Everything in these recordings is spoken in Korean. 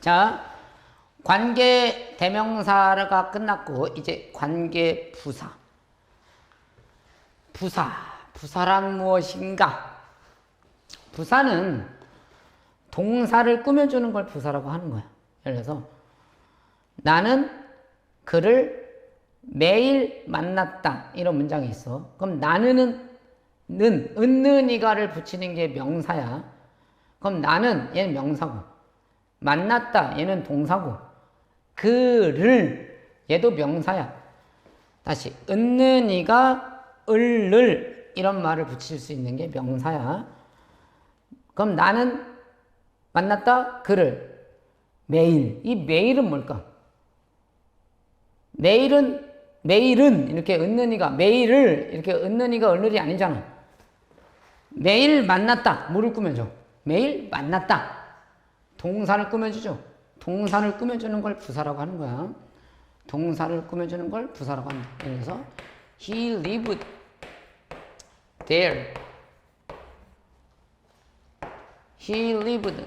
자, 관계 대명사가 끝났고 이제 관계 부사. 부사. 부사란 무엇인가? 부사는 동사를 꾸며주는 걸 부사라고 하는 거야. 예를 들어서 나는 그를 매일 만났다. 이런 문장이 있어. 그럼 나는은 는, 은는 이가를 붙이는 게 명사야. 그럼 나는 얘는 명사고 만났다 얘는 동사고 그를 얘도 명사야. 다시 은는 이가 을를 이런 말을 붙일 수 있는 게 명사야. 그럼 나는 만났다 그를 매일 이 매일은 뭘까? 매일은 매일은 이렇게 은는이가 매일을 이렇게 은는이가 을을이 아니잖아. 매일 만났다 뭐를 꾸며줘? 매일 만났다 동사를 꾸며주죠. 동사를 꾸며주는 걸 부사라고 하는 거야. 동사를 꾸며주는 걸 부사라고 한다. 들어서 he lived there. He lived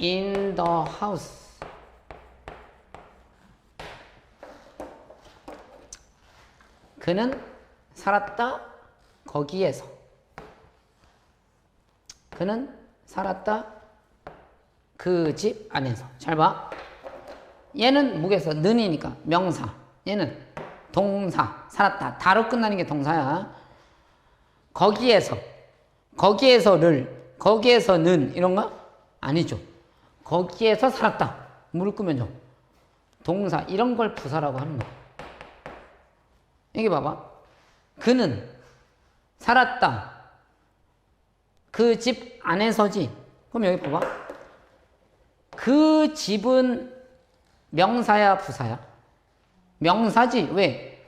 in the house. 그는 살았다 거기에서. 그는 살았다 그 집 안에서. 잘 봐. 얘는 무게서 는이니까 명사. 얘는 동사. 살았다. 다로 끝나는 게 동사야. 거기에서. 거기에서를. 거기에서는 이런 거 아니죠. 거기에서 살았다. 물을 끄면요. 동사 이런 걸 부사라고 하는 거야. 여기 봐봐. 그는 살았다. 그 집 안에서지. 그럼 여기 봐봐. 그 집은 명사야, 부사야? 명사지. 왜?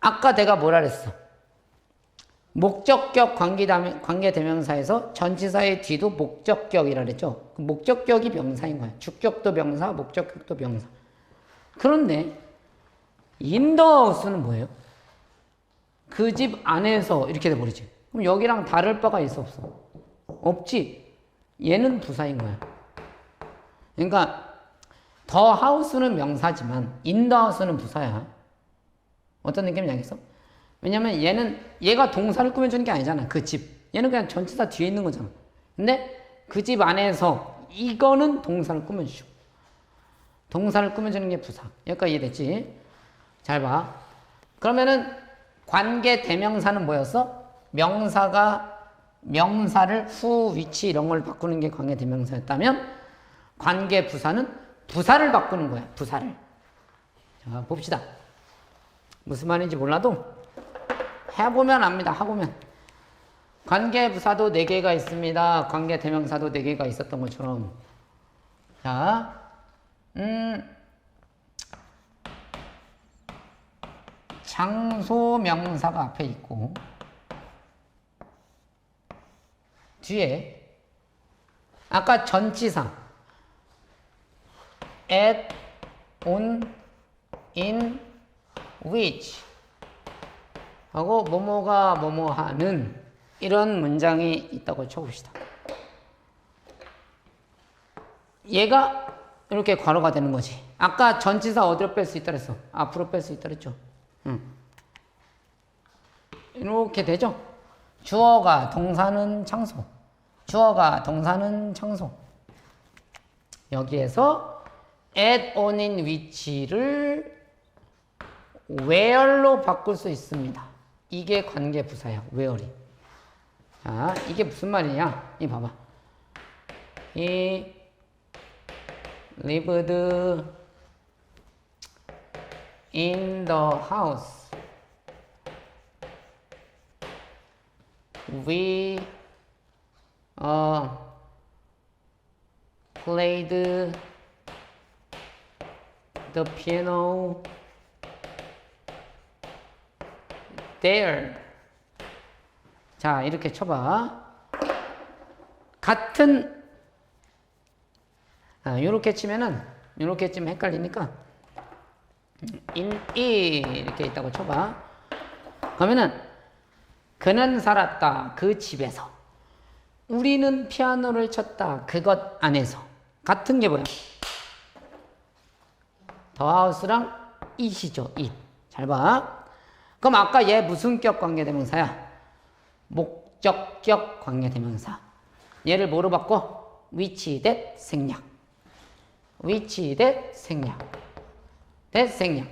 아까 내가 뭐라 그랬어? 목적격 관계대명사에서 전치사의 뒤도 목적격이라 그랬죠. 그 목적격이 명사인 거야. 주격도 명사, 목적격도 명사. 그런데 인더하우스는 뭐예요? 그 집 안에서 이렇게 돼버리지. 그럼 여기랑 다를 바가 있어 없어? 없지. 얘는 부사인 거야. 그러니까 더 하우스는 명사지만 인더 하우스는 부사야. 어떤 느낌인지 알겠어? 왜냐면 얘는 얘가 동사를 꾸며주는 게 아니잖아. 그 집. 얘는 그냥 전치사 뒤에 있는 거잖아. 근데 그 집 안에서 이거는 동사를 꾸며주죠. 동사를 꾸며주는 게 부사. 여기까지 이해됐지? 잘 봐. 그러면은 관계 대명사는 뭐였어? 명사가 명사를 후, 위치 이런 걸 바꾸는 게 관계 대명사였다면 관계 부사는 부사를 바꾸는 거야. 부사를. 자, 봅시다. 무슨 말인지 몰라도 해보면 압니다. 하보면. 관계 부사도 4개가 있습니다. 관계 대명사도 4개가 있었던 것처럼. 자, 음, 장소 명사가 앞에 있고, 뒤에, 아까 전치사, at, on, in, which, 하고 뭐뭐가 뭐뭐 하는 이런 문장이 있다고 쳐봅시다. 얘가 이렇게 괄호가 되는 거지. 아까 전치사 어디로 뺄 수 있다 그랬어? 앞으로 뺄 수 있다 그랬죠? 응. 이렇게 되죠? 주어가 동사는 장소. 주어가 동사는 장소. 여기에서 at on인 위치를 where로 바꿀 수 있습니다. 이게 관계 부사야. where이. 자, 이게 무슨 말이냐? 이 봐봐. 이 lived in the house. We uh, played the piano there. 자, 이렇게 쳐봐. 같은, 아, 요렇게 치면은, 요렇게 치면 헷갈리니까, in, 이, 이렇게 있다고 쳐봐. 그러면은, 그는 살았다. 그 집에서. 우리는 피아노를 쳤다. 그것 안에서. 같은 게 뭐야? 더하우스랑 it이죠. it. 잘 봐. 그럼 아까 얘 무슨 격 관계대명사야? 목적격 관계대명사. 얘를 뭐로 바꿔? which that 생략. which that 생략. that 생략.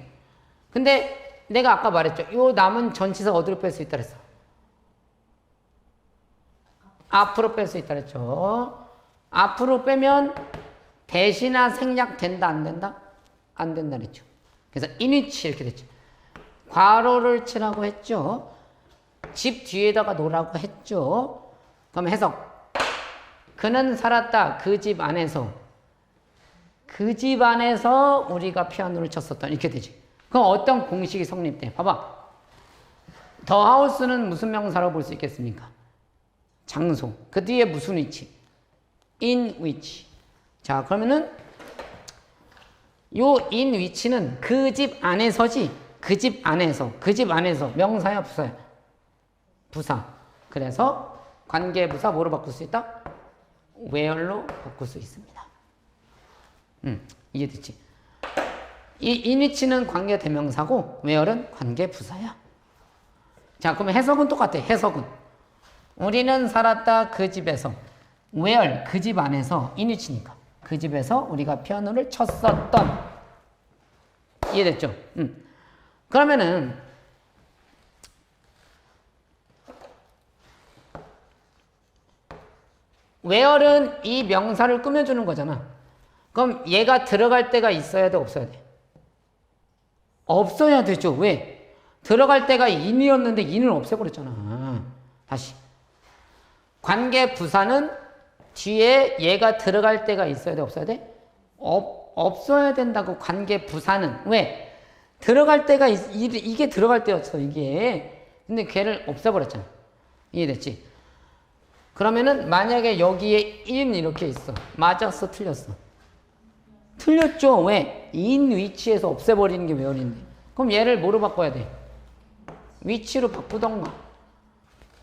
근데 내가 아까 말했죠. 요 남은 전치사 어디로 뺄 수 있다 그랬어? 앞으로 뺄 수 있다 그랬죠. 앞으로 빼면 대신나 생략 된다 안 된다? 안 된다 그랬죠. 그래서 인위치 이렇게 됐죠. 괄호를 치라고 했죠. 집 뒤에다가 놓으라고 했죠. 그럼 해석. 그는 살았다. 그 집 안에서. 그 집 안에서 우리가 피아노를 쳤었다. 이렇게 되지. 그럼 어떤 공식이 성립돼? 봐봐. 더 하우스는 무슨 명사로 볼 수 있겠습니까? 장소. 그 뒤에 무슨 위치? in which. 자, 그러면은 요 in 위치는 그 집 안에서지. 그 집 안에서. 그 집 안에서. 명사야, 부사야? 부사. 그래서 관계 부사 뭐로 바꿀 수 있다? where로 바꿀 수 있습니다. 음, 이해됐지? 이 in 위치는 관계 대명사고 where는 관계 부사야. 자, 그러면 해석은 똑같아. 해석은 우리는 살았다 그 집에서 where 그 집 안에서 in 위치니까 그 집에서 우리가 피아노를 쳤었던 이해됐죠? 음. 그러면은 where는 이 명사를 꾸며주는 거잖아. 그럼 얘가 들어갈 때가 있어야 돼, 없어야 돼? 없어야 되죠. 왜? 들어갈 때가 in이었는데 in을 없애버렸잖아. 다시. 관계 부사는 뒤에 얘가 들어갈 때가 있어야 돼, 없어야 돼? 없, 없어야 된다고 관계 부사는. 왜? 들어갈 때가, 있, 이- 이게 들어갈 때였어, 이게. 근데 걔를 없애버렸잖아. 이해됐지? 그러면은 만약에 여기에 in 이렇게 있어. 맞았어, 틀렸어? 틀렸죠. 왜? in 위치에서 없애버리는 게 웨어인데. 그럼 얘를 뭐로 바꿔야 돼? 위치로 바꾸던가.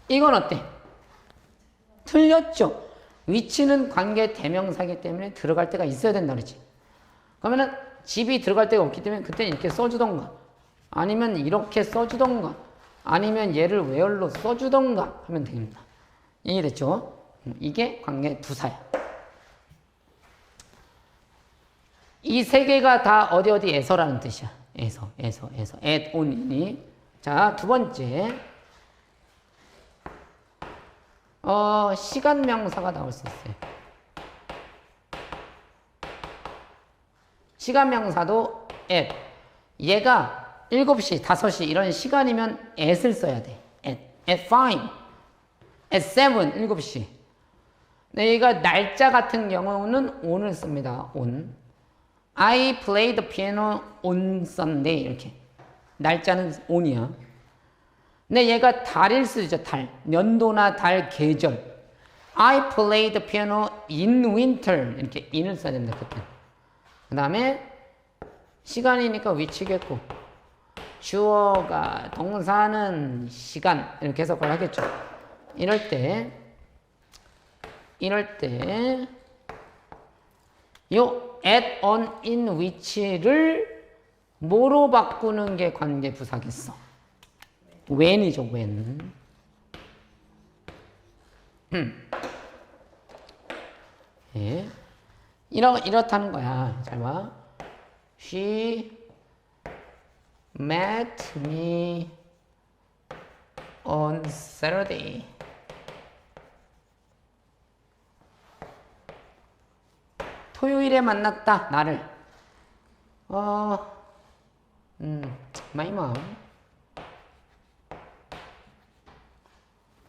이건 어때? 틀렸죠. 위치는 관계 대명사기 때문에 들어갈 때가 있어야 된다 그러지. 그러면은 집이 들어갈 데가 없기 때문에 그때는 이렇게 써주던가 아니면 이렇게 써주던가 아니면 얘를 웨얼로 써주던가 하면 됩니다. 이해됐죠? 음, 이게 관계 부사야. 이 세 개가 다 어디 어디에서라는 뜻이야. 에서, 에서, 에서. at, only. 자, 두 번째. 어, 시간 명사가 나올 수 있어요. 시간 명사도 at. 얘가 7시, 5시 이런 시간이면 at을 써야 돼. at, at 5. at 7, 7시. 네, 얘가 날짜 같은 경우는 on을 씁니다. on. I play the piano on Sunday 이렇게 날짜는 on이야. 근데 얘가 달일 수 있죠. 달 연도나 달 계절. I play the piano in winter 이렇게 in을 써야 됩니다. 그때. 그 다음에 시간이니까 위치겠고 주어가 동사는 시간 이렇게 해석을 하겠죠. 이럴 때 이럴 때요 at, on, in, which를 뭐로 바꾸는 게 관계 부사겠어? When이죠, when. 음. 예. 이러, 이렇다는 거야. 잘 봐. She met me on Saturday. 토요일에 만났다 나를 어, 음, my mom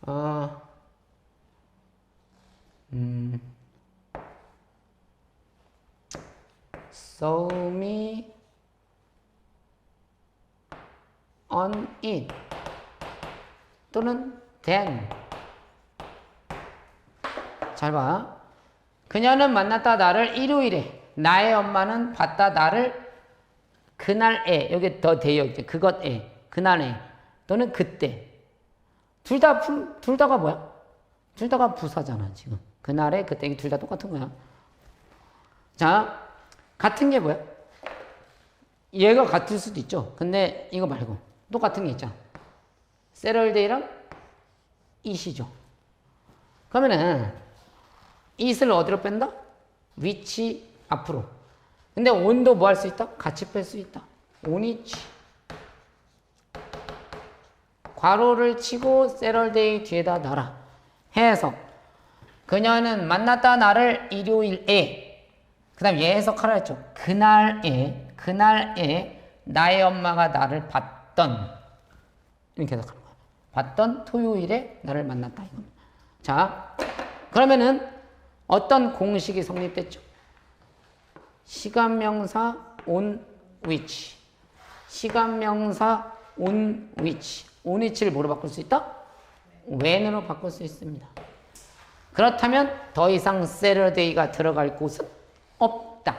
어, 음, me on it 또는 then. 잘 봐. 그녀는 만났다 나를 일요일에 나의 엄마는 봤다 나를 그날에. 여기 더 있죠 그것에 그날에 또는 그때 둘 다 둘 다가 뭐야 둘 다가 부사잖아, 지금. 그날에 그때 둘 다 똑같은 거야. 자, 같은 게 뭐야? 얘가 같을 수도 있죠. 근데 이거 말고 똑같은 게 있잖아. 세럴데이랑 it이죠. 그러면은 it을 어디로 뺀다? 위치 앞으로. 근데 on도 뭐 할 수 있다? 같이 뺄 수 있다. on이치. 괄호를 치고 세럴데이 뒤에다 넣어라. 해석. 그녀는 만났다 나를 일요일에 그 다음 얘 해석하라 했죠. 그날에 그날에 나의 엄마가 나를 봤던 이렇게 해석하는 거야. 봤던 토요일에 나를 만났다. 자 그러면은 어떤 공식이 성립됐죠? 시간명사 on which 시간명사 on which on which를 뭐로 바꿀 수 있다? when으로 바꿀 수 있습니다. 그렇다면 더 이상 Saturday가 들어갈 곳은 없다.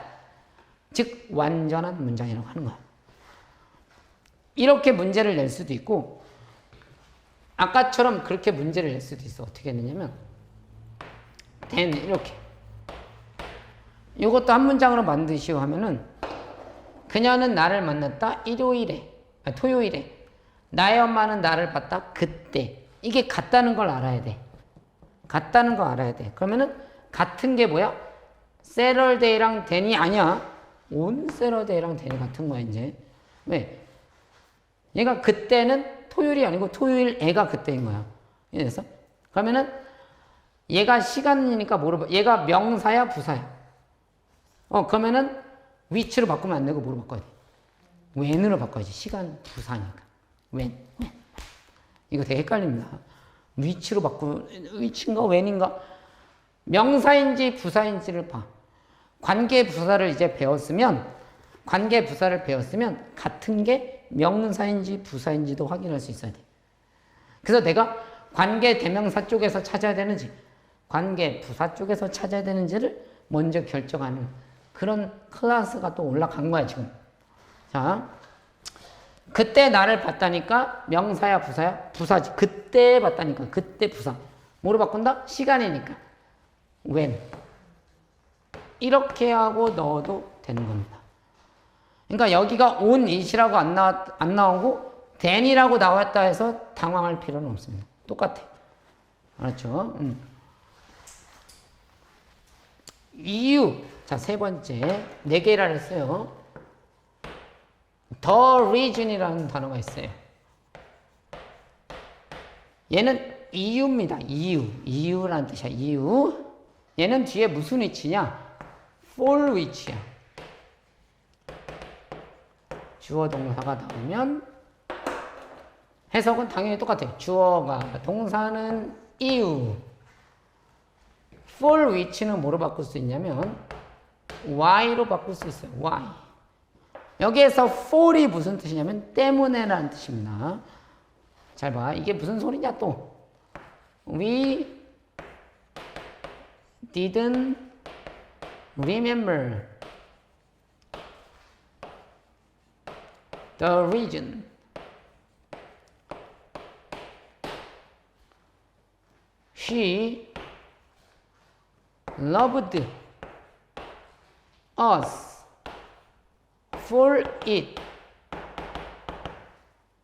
즉 완전한 문장이라고 하는 거야. 이렇게 문제를 낼 수도 있고 아까처럼 그렇게 문제를 낼 수도 있어. 어떻게 했느냐면 then 이렇게 이것도 한 문장으로 만드시오 하면은 그녀는 나를 만났다 일요일에 아, 토요일에 나의 엄마는 나를 봤다 그때 이게 같다는 걸 알아야 돼. 같다는 거 알아야 돼. 그러면은 같은 게 뭐야? 세럴데이랑 데니 아니야. 온 세럴데이랑 데니 같은 거야 이제. 왜? 얘가 그때는 토요일이 아니고 토요일 애가 그때인 거야. 이해됐어? 그러면은 얘가 시간이니까 바- 얘가 명사야 부사야. 어 그러면은 위치로 바꾸면 안 되고 뭐로 바꿔야 돼? when으로 바꿔야지. 시간 부사니까. When. 이거 되게 헷갈립니다. 위치로 바꾸 위치인가 when인가 명사인지 부사인지를 봐. 관계 부사를 이제 배웠으면 관계 부사를 배웠으면 같은 게 명사인지 부사인지도 확인할 수 있어야 돼. 그래서 내가 관계 대명사 쪽에서 찾아야 되는지 관계 부사 쪽에서 찾아야 되는지를 먼저 결정하는 그런 클래스가 또 올라간 거야 지금. 자, 그때 나를 봤다니까 명사야 부사야 부사지. 그때 봤다니까 그때 부사. 뭐로 바꾼다? 시간이니까. when. 이렇게 하고 넣어도 되는 겁니다. 그러니까 여기가 on it이라고 안, 나왔, 안 나오고 then이라고 나왔다 해서 당황할 필요는 없습니다. 똑같아. 알았죠? 음. 이유. 자, 세 번째. 네 개라 했어요. The reason이라는 단어가 있어요. 얘는 이유입니다. 이유. 이유라는 뜻이야. 이유. 얘는 뒤에 무슨 위치냐? for 위치야. 주어 동사가 나오면 해석은 당연히 똑같아요. 주어가 동사는 이유. for which는 뭐로 바꿀 수 있냐면 why로 바꿀 수 있어요. why. 여기에서 for이 무슨 뜻이냐면 때문에라는 뜻입니다. 잘 봐. 이게 무슨 소리냐 또. We didn't remember the reason. She loved us for it.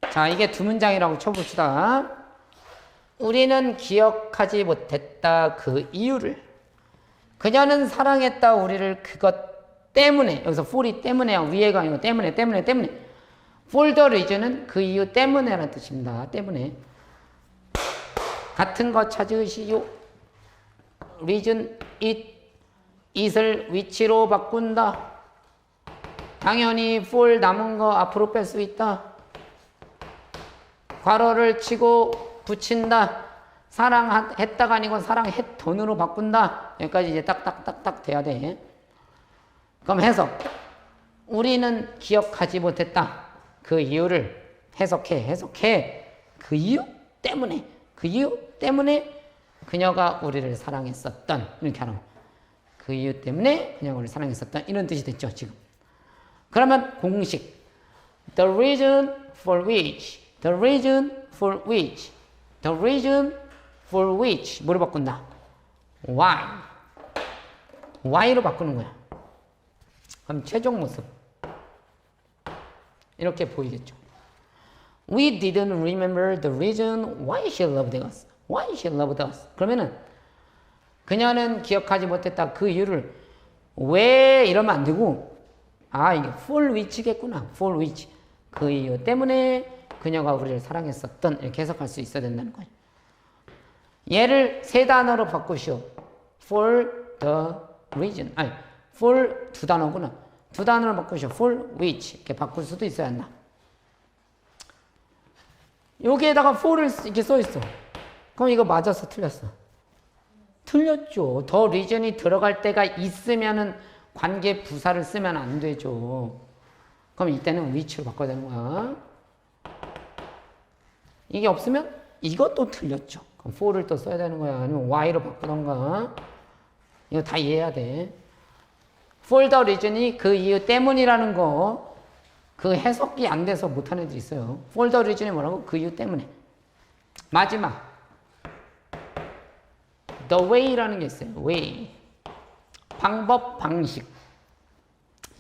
자, 이게 두 문장이라고 쳐봅시다. 우리는 기억하지 못했다 그 이유를. 그녀는 사랑했다 우리를 그것 때문에 여기서 for이 때문에 위에가 아니고 때문에 때문에 때문에 for the reason은 그 이유 때문에라는 뜻입니다. 때문에 같은 거 찾으시오. reason it it을 위치로 바꾼다. 당연히 for 남은 거 앞으로 뺄 수 있다. 괄호를 치고 붙인다. 사랑했다가 아니고 사랑했던으로 바꾼다. 여기까지 이제 딱딱딱딱 돼야 돼. 그럼 해석. 우리는 기억하지 못했다. 그 이유를 해석해, 해석해. 그 이유 때문에, 그 이유 때문에 그녀가 우리를 사랑했었던. 이렇게 하는 거. 그 이유 때문에 그녀가 우리를 사랑했었던. 이런 뜻이 됐죠, 지금. 그러면 공식. The reason for which, the reason for which, the reason for which 뭐로 바꾼다? why. why로 바꾸는 거야. 그럼 최종 모습. 이렇게 보이겠죠. We didn't remember the reason why she loved us. Why she loved us. 그러면은 그녀는 기억하지 못했다. 그 이유를 왜 이러면 안 되고 아 이게 for which겠구나. for which. 그 이유 때문에 그녀가 우리를 사랑했었던 이렇게 해석할 수 있어야 된다는 거예요. 얘를 세 단어로 바꾸시오. for the reason. 아니, for 두 단어구나. 두 단어로 바꾸시오. for which. 이렇게 바꿀 수도 있어야 한다. 여기에다가 for를 이렇게 써 있어. 그럼 이거 맞았어, 틀렸어? 틀렸죠. 더 리전이 들어갈 때가 있으면은 관계 부사를 쓰면 안 되죠. 그럼 이때는 which로 바꿔야 되는 거야. 이게 없으면 이것도 틀렸죠. 그럼 for를 또 써야 되는 거야. 아니면 why로 바꾸던가. 이거 다 이해해야 돼. for the reason이 그 이유 때문이라는 거, 그 해석이 안 돼서 못하는 애들 있어요. for the reason이 뭐라고? 그 이유 때문에. 마지막. the way라는 게 있어요. way. 방법, 방식.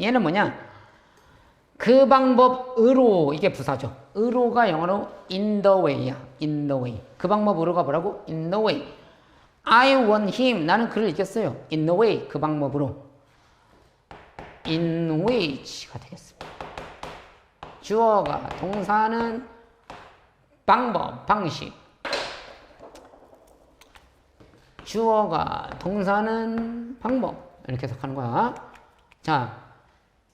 얘는 뭐냐? 그 방법으로 이게 부사죠. 으로가 영어로 in the way야. in the way. 그 방법으로가 뭐라고? in the way. I want him. 나는 그를 이겼어요. in the way. 그 방법으로. in which가 되겠습니다. 주어가 동사는 방법, 방식. 주어가 동사는 방법. 이렇게 해석하는 거야. 자,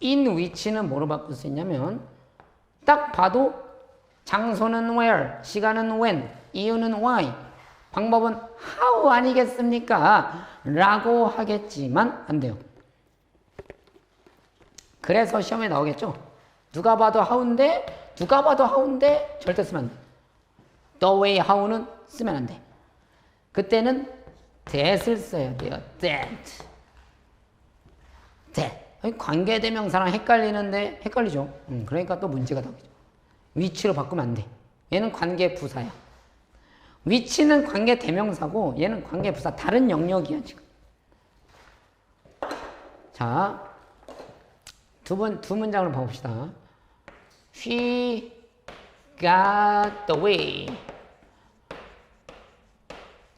in which는 뭐로 바꿀 수 있냐면 딱 봐도 장소는 where, 시간은 when, 이유는 why, 방법은 how 아니겠습니까? 라고 하겠지만 안 돼요. 그래서 시험에 나오겠죠? 누가 봐도 how인데, 누가 봐도 how인데 절대 쓰면 안 돼. the way how는 쓰면 안 돼. 그때는 that을 써야 돼요. that. That. 관계 대명사랑 헷갈리는데 헷갈리죠. 음, 그러니까 또 문제가 나오죠. 위치로 바꾸면 안 돼. 얘는 관계 부사야. 위치는 관계 대명사고 얘는 관계 부사. 다른 영역이야 지금. 자, 두 번, 두 문장을 봐봅시다. She got the way.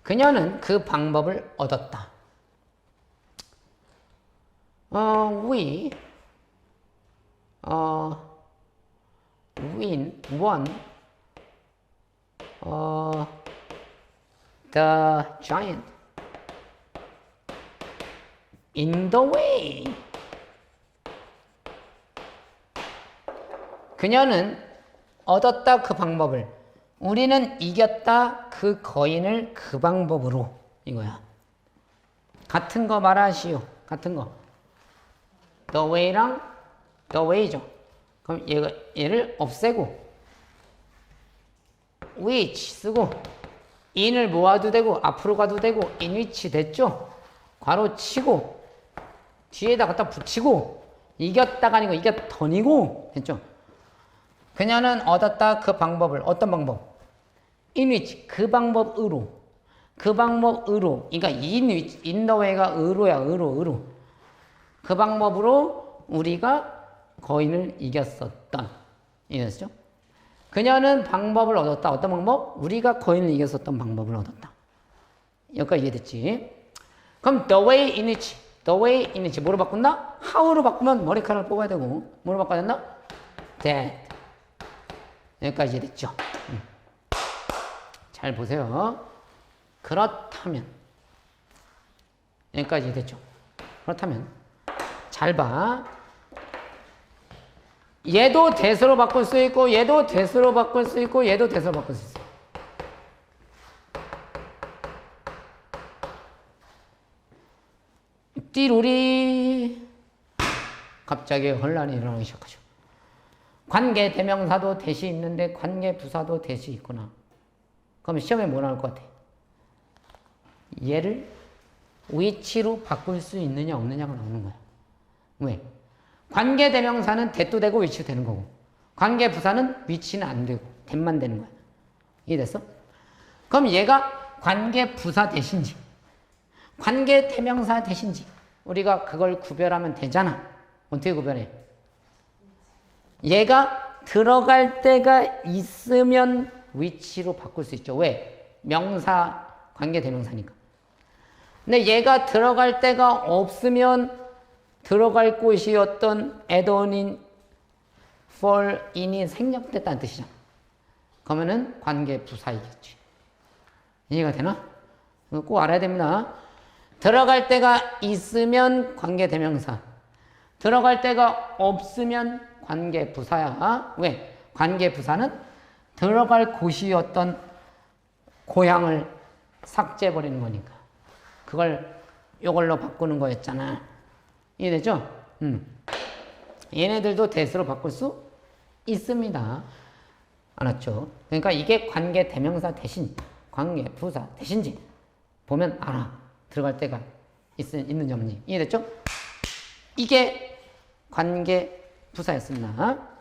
그녀는 그 방법을 얻었다. 어, we, 어, win, won, 어, the giant in the way. 그녀는 얻었다 그 방법을. 우리는 이겼다 그 거인을 그 방법으로. 이거야. 같은 거 말하시오. 같은 거. The way랑 the way죠. 그럼 얘가, 얘를 없애고 which 쓰고 in을 모아도 되고 앞으로 가도 되고 in which 됐죠. 괄호 치고 뒤에다 갖다 붙이고 이겼다가 아니고 이겼더니고 됐죠. 그녀는 얻었다 그 방법을 어떤 방법? in which 그 방법으로 그 방법으로 그러니까 in which in the way가 의로야 의로 의로 그 방법으로 우리가 거인을 이겼었던 이해되시죠? 그녀는 방법을 얻었다. 어떤 방법? 우리가 거인을 이겼었던 방법을 얻었다. 여기까지 이해됐지? 그럼 the way in which, the way in which 뭐로 바꾼다? how로 바꾸면 머리카락을 뽑아야 되고 뭐로 바꿔야 된다? that. 여기까지 이해됐죠? 음. 잘 보세요. 그렇다면 여기까지 이해됐죠? 그렇다면 잘 봐. 얘도 대수로 바꿀 수 있고 얘도 대수로 바꿀 수 있고 얘도 대수로 바꿀 수 있어. 띠로리 갑자기 혼란이 일어나기 시작하죠. 관계 대명사도 대시 있는데 관계 부사도 대시 있구나. 그럼 시험에 뭐 나올 것 같아? 얘를 위치로 바꿀 수 있느냐 없느냐가 나오는 거야. 왜? 관계 대명사는 대도 되고 위치도 되는 거고 관계 부사는 위치는 안 되고 대만 되는 거야. 이해됐어? 그럼 얘가 관계 부사 대신지, 관계 대명사 대신지, 우리가 그걸 구별하면 되잖아. 어떻게 구별해? 얘가 들어갈 때가 있으면 위치로 바꿀 수 있죠. 왜? 명사, 관계 대명사니까. 근데 얘가 들어갈 때가 없으면 들어갈 곳이 어떤 add-on인 fall in이 생략됐다는 뜻이잖아. 그러면은 관계 부사이겠지. 이해가 되나? 꼭 알아야 됩니다. 들어갈 때가 있으면 관계 대명사. 들어갈 때가 없으면 관계 부사야. 왜? 관계 부사는 들어갈 곳이 어떤 고향을 삭제해버리는 거니까. 그걸 이걸로 바꾸는 거였잖아. 이해되죠? 음. 얘네들도 대수로 바꿀 수 있습니다. 알았죠? 그러니까 이게 관계 대명사 대신, 관계 부사 대신지 보면 알아. 들어갈 때가 있, 있는지 없는지. 이해됐죠? 이게 관계 부사였습니다.